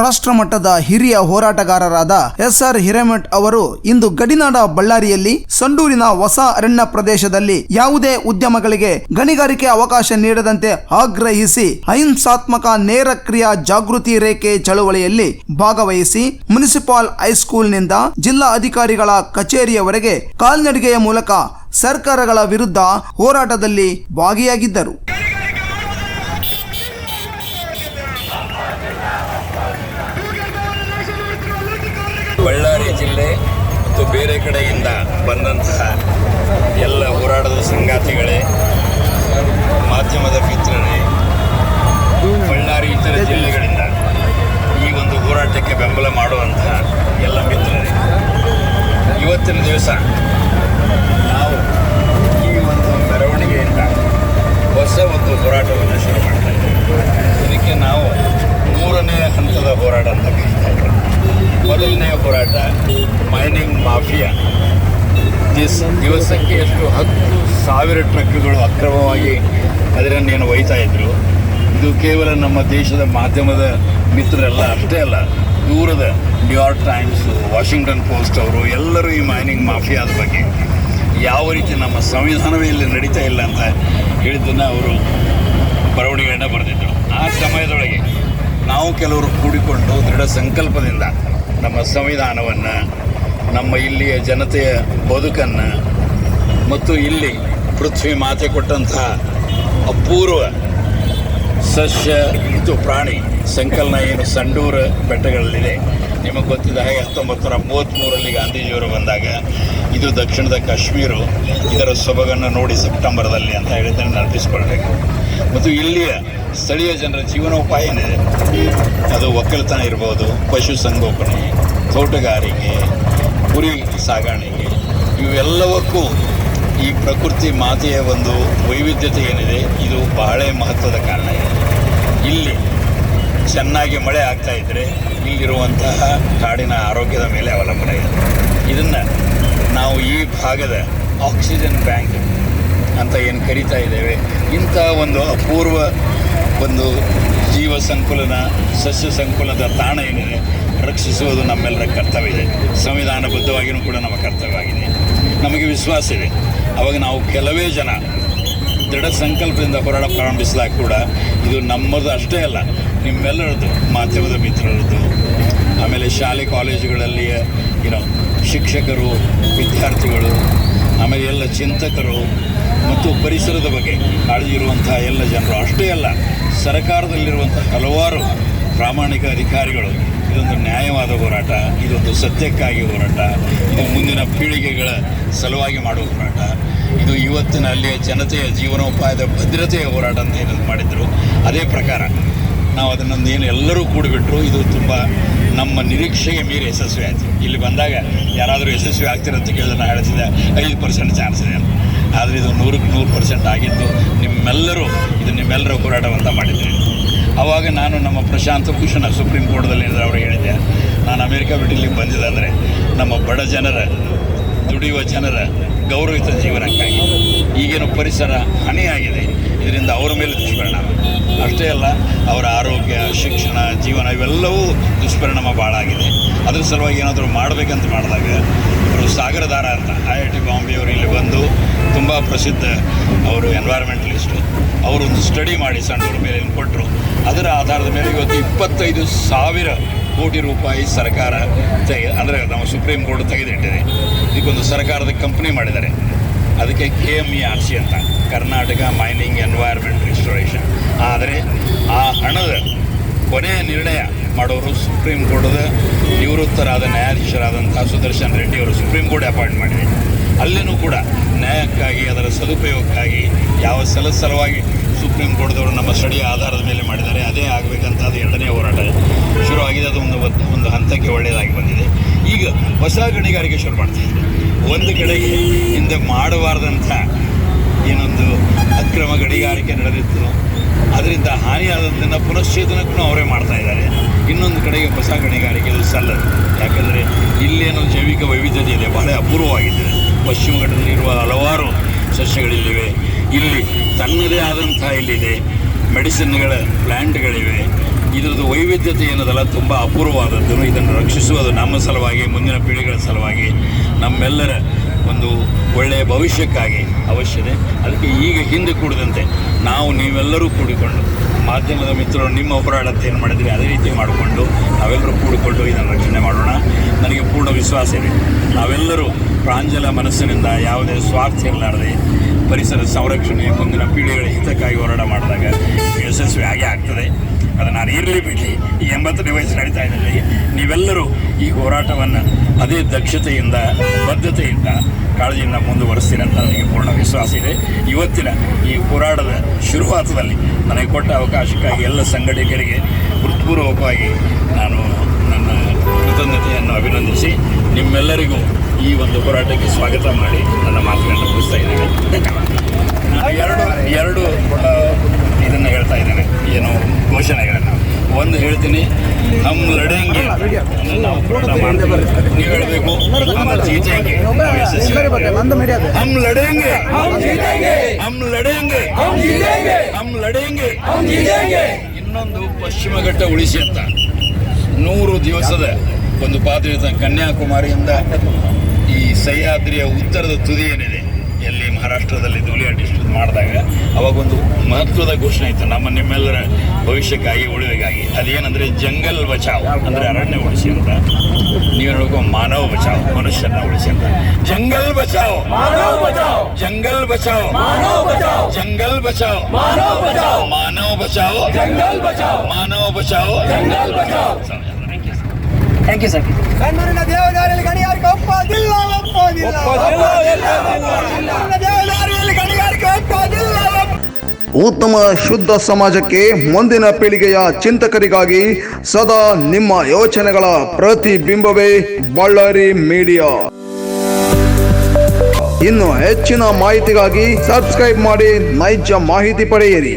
ರಾಷ್ಟ್ರ ಮಟ್ಟದ ಹಿರಿಯ ಹೋರಾಟಗಾರರಾದ ಎಸ್ ಆರ್ ಹಿರೇಮಠ್ ಅವರು ಇಂದು ಗಡಿನಾಡ ಬಳ್ಳಾರಿಯಲ್ಲಿ ಸಂಡೂರಿನ ಹೊಸ ಅರಣ್ಯ ಪ್ರದೇಶದಲ್ಲಿ ಯಾವುದೇ ಉದ್ಯಮಗಳಿಗೆ ಗಣಿಗಾರಿಕೆ ಅವಕಾಶ ನೀಡದಂತೆ ಆಗ್ರಹಿಸಿ ಅಹಿಂಸಾತ್ಮಕ ನೇರ ಕ್ರಿಯಾ ಜಾಗೃತಿ ರೇಖೆ ಚಳವಳಿಯಲ್ಲಿ ಭಾಗವಹಿಸಿ ಮುನಿಸಿಪಾಲ್ ಹೈಸ್ಕೂಲ್ನಿಂದ ಜಿಲ್ಲಾ ಅಧಿಕಾರಿಗಳ ಕಚೇರಿಯವರೆಗೆ ಕಾಲ್ನಡಿಗೆಯ ಮೂಲಕ ಸರ್ಕಾರಗಳ ವಿರುದ್ಧ ಹೋರಾಟದಲ್ಲಿ ಭಾಗಿಯಾಗಿದ್ದರು. ಜಿಲ್ಲೆ ಮತ್ತು ಬೇರೆ ಕಡೆಯಿಂದ ಬಂದಂತಹ ಎಲ್ಲ ಹೋರಾಟದ ಸಂಗಾತಿಗಳೇ, ಮಾಧ್ಯಮದ ಮಿತ್ರರೇ, ಬಳ್ಳಾರಿ ಇತರ ಜಿಲ್ಲೆಗಳಿಂದ ಈ ಒಂದು ಹೋರಾಟಕ್ಕೆ ಬೆಂಬಲ ಮಾಡುವಂತಹ ಎಲ್ಲ ಮಿತ್ರರೇ. ಇವತ್ತಿನ ದಿವಸ ನಾವು ಈ ಒಂದು ಮೆರವಣಿಗೆಯಿಂದ ಹೊಸ ಒಂದು ಹೋರಾಟವನ್ನು ಶುರು ಮಾಡ್ತಾ ಇದ್ದೇವೆ. ಇದಕ್ಕೆ ನಾವು ಮೂರನೇ ಹಂತದ ಹೋರಾಟ ಅಂತ ಕರೀತಾ ಇದ್ದೇವೆ. ಮೊದಲನೇ ಹೋರಾಟ ಮೈನಿಂಗ್ ಮಾಫಿಯಾ. ದಿಸ್ ದಿವಸಕ್ಕೆ ಎಷ್ಟು ಹತ್ತು ಸಾವಿರ ಟ್ರಕ್ಗಳು ಅಕ್ರಮವಾಗಿ ಅದರನ್ನೇನು ಒಯ್ತಾ ಇದ್ರು. ಇದು ಕೇವಲ ನಮ್ಮ ದೇಶದ ಮಾಧ್ಯಮದ ಮಿತ್ರರಲ್ಲ, ಅಷ್ಟೇ ಅಲ್ಲ, ದೂರದ ನ್ಯೂಯಾರ್ಕ್ ಟೈಮ್ಸು ವಾಷಿಂಗ್ಟನ್ ಪೋಸ್ಟ್ ಅವರು ಎಲ್ಲರೂ ಈ ಮೈನಿಂಗ್ ಮಾಫಿಯಾದ ಬಗ್ಗೆ ಯಾವ ರೀತಿ ನಮ್ಮ ಸಂವಿಧಾನವೇ ಇಲ್ಲಿ ನಡೀತಾ ಇಲ್ಲ ಅಂತ ಹೇಳಿದ್ದನ್ನು ಅವರು ಬರವಣಿಗೆಯನ್ನು ಬರೆದಿದ್ದರು ಆ ಸಮಯದೊಳಗೆ ನಾವು ಕೆಲವರು ಕೂಡಿಕೊಂಡು ದೃಢ ಸಂಕಲ್ಪದಿಂದ ನಮ್ಮ ಸಂವಿಧಾನವನ್ನು, ನಮ್ಮ ಇಲ್ಲಿಯ ಜನತೆಯ ಬದುಕನ್ನು ಮತ್ತು ಇಲ್ಲಿ ಪೃಥ್ವಿ ಮಾತೆ ಕೊಟ್ಟಂತಹ ಅಪೂರ್ವ ಸಸ್ಯ ಇದು ಪ್ರಾಣಿ ಸಂಕಲನ ಏನು ಸಂಡೂರ ಬೆಟ್ಟಗಳಲ್ಲಿದೆ. ನಿಮಗೆ ಗೊತ್ತಿದ್ದ ಹಾಗೆ ಹತ್ತೊಂಬತ್ತು ನೂರ ಮೂವತ್ತ್ಮೂರರಲ್ಲಿ ಗಾಂಧೀಜಿಯವರು ಬಂದಾಗ ಇದು ದಕ್ಷಿಣದ ಕಾಶ್ಮೀರು, ಇದರ ಸೊಬಗನ್ನು ನೋಡಿ ಸೆಪ್ಟೆಂಬರ್ದಲ್ಲಿ ಅಂತ ಹೇಳಿದ್ದನ್ನು ನೆನಪಿಸ್ಕೊಳ್ಬೇಕು. ಮತ್ತು ಇಲ್ಲಿಯ ಸ್ಥಳೀಯ ಜನರ ಜೀವನೋಪಾಯ ಏನಿದೆ ಅದು ಒಕ್ಕಲ್ತನ ಇರ್ಬೋದು ಪಶುಸಂಗೋಪನೆ ತೋಟಗಾರಿಕೆ, ಕುರಿ ಸಾಗಾಣಿಕೆ, ಇವೆಲ್ಲವಕ್ಕೂ ಈ ಪ್ರಕೃತಿ ಮಾತೆಯ ಒಂದು ವೈವಿಧ್ಯತೆ ಏನಿದೆ, ಇದು ಬಹಳ ಮಹತ್ವದ ಕಾರಣ ಇದೆ. ಇಲ್ಲಿ ಚೆನ್ನಾಗಿ ಮಳೆ ಆಗ್ತಾ ಇದ್ದರೆ ಇಲ್ಲಿರುವಂತಹ ಕಾಡಿನ ಆರೋಗ್ಯದ ಮೇಲೆ ಅವಲಂಬನೆ ಇದೆ. ಇದನ್ನು ನಾವು ಈ ಭಾಗದ ಆಕ್ಸಿಜನ್ ಬ್ಯಾಂಕ್ ಅಂತ ಏನು ಕರಿತಾ ಇದ್ದೇವೆ. ಇಂಥ ಒಂದು ಅಪೂರ್ವ ಒಂದು ಜೀವ ಸಂಕುಲನ, ಸಸ್ಯ ಸಂಕುಲದ ತಾಣ ಏನಿದೆ, ರಕ್ಷಿಸುವುದು ನಮ್ಮೆಲ್ಲರ ಕರ್ತವ್ಯ ಇದೆ. ಸಂವಿಧಾನಬದ್ಧವಾಗಿಯೂ ಕೂಡ ನಮ್ಮ ಕರ್ತವ್ಯವಾಗಿದೆ. ನಮಗೆ ವಿಶ್ವಾಸ ಇದೆ. ಅವಾಗ ನಾವು ಕೆಲವೇ ಜನ ದೃಢ ಸಂಕಲ್ಪದಿಂದ ಹೋರಾಟ ಪ್ರಾರಂಭಿಸಿದಾಗ ಕೂಡ ಇದು ನಮ್ಮದು ಅಷ್ಟೇ ಅಲ್ಲ, ನಿಮ್ಮೆಲ್ಲರದ್ದು, ಮಾಧ್ಯಮದ ಮಿತ್ರರದ್ದು, ಆಮೇಲೆ ಶಾಲೆ ಕಾಲೇಜುಗಳಲ್ಲಿ ಏನೋ ಶಿಕ್ಷಕರು, ವಿದ್ಯಾರ್ಥಿಗಳು ಆಮೇಲೆ ಎಲ್ಲ ಚಿಂತಕರು ಮತ್ತು ಪರಿಸರದ ಬಗ್ಗೆ ಕಾಳಜಿ ಎಲ್ಲ ಜನರು. ಅಷ್ಟೇ ಅಲ್ಲ ಸರ್ಕಾರದಲ್ಲಿರುವಂಥ ಹಲವಾರು ಪ್ರಾಮಾಣಿಕ ಅಧಿಕಾರಿಗಳು, ಇದೊಂದು ನ್ಯಾಯವಾದ ಹೋರಾಟ, ಇದೊಂದು ಸತ್ಯಕ್ಕಾಗಿ ಹೋರಾಟ, ಇದು ಮುಂದಿನ ಪೀಳಿಗೆಗಳ ಸಲುವಾಗಿ ಮಾಡುವ ಹೋರಾಟ. ಇದು ಇವತ್ತಿನ ಅಲ್ಲಿಯ ಜನತೆಯ ಜೀವನೋಪಾಯದ ಭದ್ರತೆಯ ಹೋರಾಟ ಅಂತ ಏನಂತ ಮಾಡಿದ್ರು. ಅದೇ ಪ್ರಕಾರ, ನಾವು ಅದನ್ನೊಂದು ಏನು ಎಲ್ಲರೂ ಕೂಡಿಬಿಟ್ರು, ಇದು ತುಂಬ ನಮ್ಮ ನಿರೀಕ್ಷೆಗೆ ಮೀರಿ ಯಶಸ್ವಿ ಆಯಿತು. ಇಲ್ಲಿ ಬಂದಾಗ ಯಾರಾದರೂ ಯಶಸ್ವಿ ಆಗ್ತಿರಂತ ಕೇಳಿದ್ರೆ ನಾನು ಹೇಳ್ತಿದ್ದೆ, ಐದು ಪರ್ಸೆಂಟ್ ಚಾನ್ಸ್ ಇದೆ ಆದರೆ ಇದು ನೂರಕ್ಕೆ ನೂರು ಪರ್ಸೆಂಟ್ ಆಗಿದ್ದು ನಿಮ್ಮೆಲ್ಲರೂ ಇದು ನಿಮ್ಮೆಲ್ಲರೂ ಹೋರಾಟವಂತ ಮಾಡಿದ್ದೀರಿ ಆವಾಗ ನಾನು ನಮ್ಮ ಪ್ರಶಾಂತ್ ಭೂಷಣ ಸುಪ್ರೀಂ ಕೋರ್ಟ್ದಲ್ಲಿ ಅವರು ಹೇಳಿದ್ದೆ, ನಾನು ಅಮೇರಿಕಾ ಬಿಟ್ಟು ಇಲ್ಲಿಗೆ ಬಂದಿದ್ದೆ ಅಂದರೆ ನಮ್ಮ ಬಡ ಜನರ, ದುಡಿಯುವ ಜನರ ಗೌರವಿತ ಜೀವನಕ್ಕಾಗಿ ಈಗಿನ ಪರಿಸರ ಹಾನಿಯಾಗಿದೆ ಇದರಿಂದ ಅವರ ಮೇಲೆ ದುಷ್ಪರಿಣಾಮ. ಅಷ್ಟೇ ಅಲ್ಲ, ಅವರ ಆರೋಗ್ಯ, ಶಿಕ್ಷಣ, ಜೀವನ ಇವೆಲ್ಲವೂ ದುಷ್ಪರಿಣಾಮ ಭಾಳ ಆಗಿದೆ ಅದ್ರ ಸಲುವಾಗಿ ಏನಾದರೂ ಮಾಡಬೇಕಂತ ಮಾಡಿದಾಗ, ಅವರು ಸಾಗರದಾರ ಅಂತ ಐ ಐ ಟಿ ಬಾಂಬೆಯವರು ಇಲ್ಲಿ ಬಂದು ತುಂಬ ಪ್ರಸಿದ್ಧ ಅವರು ಎನ್ವೈರ್ಮೆಂಟಲಿಸ್ಟು ಅವರು ಒಂದು ಸ್ಟಡಿ ಮಾಡಿ ಸಣ್ಣವ್ರ ಮೇಲೆ ಕೊಟ್ಟರು ಅದರ ಆಧಾರದ ಮೇಲೆ ಇವತ್ತು ಇಪ್ಪತ್ತೈದು ಸಾವಿರ ಕೋಟಿ ರೂಪಾಯಿ ಸರ್ಕಾರ ತೆಗೆ, ಅಂದರೆ ನಾವು ಸುಪ್ರೀಂ ಕೋರ್ಟ್ ತೆಗೆದಿಟ್ಟಿದೆ. ಇದಕ್ಕೊಂದು ಸರ್ಕಾರದ ಕಂಪ್ನಿ ಮಾಡಿದ್ದಾರೆ. ಅದಕ್ಕೆ K M E R C ಅಂತ. ಕರ್ನಾಟಕ ಮೈನಿಂಗ್ ಎನ್ವೈರ್ಮೆಂಟ್ ರಿಸ್ಟೋರೇಷನ್ ಕೊನೆಯ ನಿರ್ಣಯ ಮಾಡೋರು ಸುಪ್ರೀಂ ಕೋರ್ಟ್ದ ನಿವೃತ್ತರಾದ ನ್ಯಾಯಾಧೀಶರಾದಂಥ ಸುದರ್ಶನ್ ರೆಡ್ಡಿ ಅವರು ಸುಪ್ರೀಂ ಕೋರ್ಟ್ ಅಪಾಯಿಂಟ್ ಮಾಡಿದೆ. ಅಲ್ಲಿನೂ ಕೂಡ ನ್ಯಾಯಕ್ಕಾಗಿ, ಅದರ ಸದುಪಯೋಗಕ್ಕಾಗಿ ಯಾವ ಸಲ ಸಲುವಾಗಿ ಸುಪ್ರೀಂ ಕೋರ್ಟ್ದವರು ನಮ್ಮ ಸ್ಟಡಿಯ ಆಧಾರದ ಮೇಲೆ ಮಾಡಿದ್ದಾರೆ, ಅದೇ ಆಗಬೇಕಂತ ಅದು ಎರಡನೇ ಹೋರಾಟ. ಶುರು ಆಗಿದೆ, ಅದು ಒಂದು ಒಂದು ಹಂತಕ್ಕೆ ಒಳ್ಳೆಯದಾಗಿ ಬಂದಿದೆ. ಈಗ ಹೊಸ ಗಣಿಗಾರಿಕೆ ಶುರು ಮಾಡ್ತಾ ಇದೆ ಒಂದು ಕಡೆಗೆ ಹಿಂದೆ ಮಾಡಬಾರ್ದಂಥ ಏನೊಂದು ಅಕ್ರಮ ಗಣಿಗಾರಿಕೆ ನಡೆದಿತ್ತು. ಅದರಿಂದ ಹಾನಿಯಾದದ್ದನ್ನು ಪುನಶ್ಚೇತನಕ್ಕೂ ಅವರೇ ಮಾಡ್ತಾ ಇದ್ದಾರೆ. ಇನ್ನೊಂದು ಕಡೆಗೆ ಹೊಸ ಗಣಿಗಾರಿಕೆ ಅದು ಸಲ್ಲದು ಯಾಕಂದರೆ ಇಲ್ಲೇನೋ ಜೈವಿಕ ವೈವಿಧ್ಯತೆ ಇದೆ ಬಹಳ ಅಪೂರ್ವವಾಗಿದೆ ಪಶ್ಚಿಮ ಘಟ್ಟದಲ್ಲಿರುವ ಹಲವಾರು ಸಸ್ಯಗಳಿಲ್ಲಿವೆ. ಇಲ್ಲಿ ತನ್ನದೇ ಆದಂಥ ಇಲ್ಲಿದೆ. ಮೆಡಿಸಿನ್ಗಳ ಪ್ಲ್ಯಾಂಟ್ಗಳಿವೆ ಇದರದ್ದು ವೈವಿಧ್ಯತೆ ಏನದಲ್ಲ ತುಂಬ ಅಪೂರ್ವವಾದದ್ದು. ಇದನ್ನು ರಕ್ಷಿಸುವುದು ನಮ್ಮ ಸಲುವಾಗಿ, ಮುಂದಿನ ಪೀಳಿಗೆಗಳ ಸಲುವಾಗಿ ನಮ್ಮೆಲ್ಲರ ಒಂದು ಒಳ್ಳೆಯ ಭವಿಷ್ಯಕ್ಕಾಗಿ ಅವಶ್ಯತೆ. ಅದಕ್ಕೆ ಈಗ ಹಿಂದೆ ಕೂಡದಂತೆ ನಾವು ನೀವೆಲ್ಲರೂ ಕೂಡಿಕೊಂಡು ಮಾಧ್ಯಮದ ಮಿತ್ರರು ನಿಮ್ಮ ಹೋರಾಟಕ್ಕೆ ಏನು ಮಾಡಿದ್ರಿ ಅದೇ ರೀತಿ ಮಾಡಿಕೊಂಡು ನಾವೆಲ್ಲರೂ ಕೂಡಿಕೊಂಡು ಇದನ್ನು ರಕ್ಷಣೆ ಮಾಡೋಣ. ನನಗೆ ಪೂರ್ಣ ವಿಶ್ವಾಸ ಇದೆ ನಾವೆಲ್ಲರೂ ಪ್ರಾಂಜಲ ಮನಸ್ಸಿನಿಂದ ಯಾವುದೇ ಸ್ವಾರ್ಥ ಇರಲಾರದೆ ಪರಿಸರ ಸಂರಕ್ಷಣೆ ಮುಂದಿನ ಪೀಳಿಗೆಗಳ ಹಿತಕ್ಕಾಗಿ ಹೋರಾಟ ಮಾಡಿದಾಗ ಯಶಸ್ವಿ ಆಗೇ ಆಗ್ತದೆ. ಅದು ನಾನು ಇರಲಿ ಬಿಡಲಿ. ಈ ಎಂಬತ್ತನೇ ವಯಸ್ಸು ನಡೀತಾ ಇದ್ದಲ್ಲಿ ನೀವೆಲ್ಲರೂ ಈ ಹೋರಾಟವನ್ನು ಅದೇ ದಕ್ಷತೆಯಿಂದ, ಬದ್ಧತೆಯಿಂದ, ಕಾಳಜಿಯಿಂದ ಮುಂದುವರಿಸ್ತೀರಿ ಅಂತ ನನಗೆ ಪೂರ್ಣ ವಿಶ್ವಾಸ ಇದೆ. ಇವತ್ತಿನ ಈ ಹೋರಾಟದ ಶುರುವಾತದಲ್ಲಿ ನನಗೆ ಕೊಟ್ಟ ಅವಕಾಶಕ್ಕಾಗಿ ಎಲ್ಲ ಸಂಘಟಕರಿಗೆ ಹೃತ್ಪೂರ್ವಕವಾಗಿ ನಾನು ನನ್ನ ಕೃತಜ್ಞತೆಯನ್ನು ಅಭಿನಂದಿಸಿ ನಿಮ್ಮೆಲ್ಲರಿಗೂ ಈ ಒಂದು ಹೋರಾಟಕ್ಕೆ ಸ್ವಾಗತ ಮಾಡಿ ನನ್ನ ಮಾತುಗಳನ್ನು ಮುಗಿಸ್ತಾ ಇದ್ದೇನೆ ಧನ್ಯವಾದ ನಾನು ಎರಡು ಎರಡು ಆ, ಇದನ್ನು ಹೇಳ್ತಾ ಇದ್ದೇನೆ ಏನು ಘೋಷಣೆಗಳನ್ನು ಒಂದು ಹೇಳ್ತೀನಿ ಹಮ್ ಲಡೆಂಗೆ ಅಂದ್ರೆ ನಾವು ಹೋರಾಟ ಮಾಡ್ತೀವಿ ನೀವು ಹೇಳಬೇಕು ಹಮ್ ಜೀತೆಂಗೆ ನಾವು ಯಶಸ್ವಿ ಆಗ್ತೇವೆ. हम जीतेंगे हम लड़ेंगे हम जीतेंगे ಇನ್ನೊಂದು ಪಶ್ಚಿಮ ಘಟ್ಟ ಉಳಿಸಿ ಅಂತ. ನೂರು ದಿವಸದ ಒಂದು ಪಾತ್ರ ಕನ್ಯಾಕುಮಾರಿಯಿಂದ ಈ ಸಹ್ಯಾದ್ರಿಯ ಉತ್ತರದ ತುದಿ ಏನಿದೆ ಎಲ್ಲಿ ಮಹಾರಾಷ್ಟ್ರದಲ್ಲಿ ಧೂಳಿಯ ಡಿಸ್ಟ್ರಿಕ್ಟ್ ಮಾಡಿದಾಗ ಅವಾಗೊಂದು ಮಹತ್ವದ ಘೋಷಣೆ ಇತ್ತು. ನಮ್ಮ ನಿಮ್ಮೆಲ್ಲರ ಭವಿಷ್ಯಕ್ಕಾಗಿ ಉಳಿವಿಗಾಗಿ. ಅದೇನಂದ್ರೆ ಜಂಗಲ್ ಬಚಾವ್ ಅಂದ್ರೆ ಅರಣ್ಯ ಉಳಿಸಿ ಅಂತ. ನೀವು ನೋಡ್ಕೊ ಮಾನವ ಬಚಾವ್ ಮನುಷ್ಯನ ಉಳಿಸಿ ಅಂತ. ಜಂಗಲ್ बचाओ ಜಂಗಲ್ बचाओ ಜಂಗಲ್ बचाओ ಮಾನವ बचाओ ಮಾನವ बचाओ ಥ್ಯಾಂಕ್ ಯು ಸರ್ ಕಣ್ಣೂರಿನ ದೇವದಾರಿಯಲ್ಲಿ ಗಣಿಗಾರಿಕೆ ಒಪ್ಪೋದಿಲ್ಲ ಒಪ್ಪೋದಿಲ್ಲ. ದೇವದಾರಿಯಲ್ಲಿ ಗಣಿಗಾರಿಕೆ ಒಪ್ಪೋದಿಲ್ಲ. ಉತ್ತಮ ಶುದ್ಧ ಸಮಾಜಕ್ಕೆ ಮುಂದಿನ ಪೀಳಿಗೆಯ ಚಿಂತಕರಿಗಾಗಿ ಸದಾ ನಿಮ್ಮ ಯೋಚನೆಗಳ ಪ್ರತಿಬಿಂಬವೇ ಬಳ್ಳಾರಿ ಮೀಡಿಯಾ. ಇನ್ನು ಹೆಚ್ಚಿನ ಮಾಹಿತಿಗಾಗಿ ಸಬ್ಸ್ಕ್ರೈಬ್ ಮಾಡಿ ನೈಜ ಮಾಹಿತಿ ಪಡೆಯಿರಿ.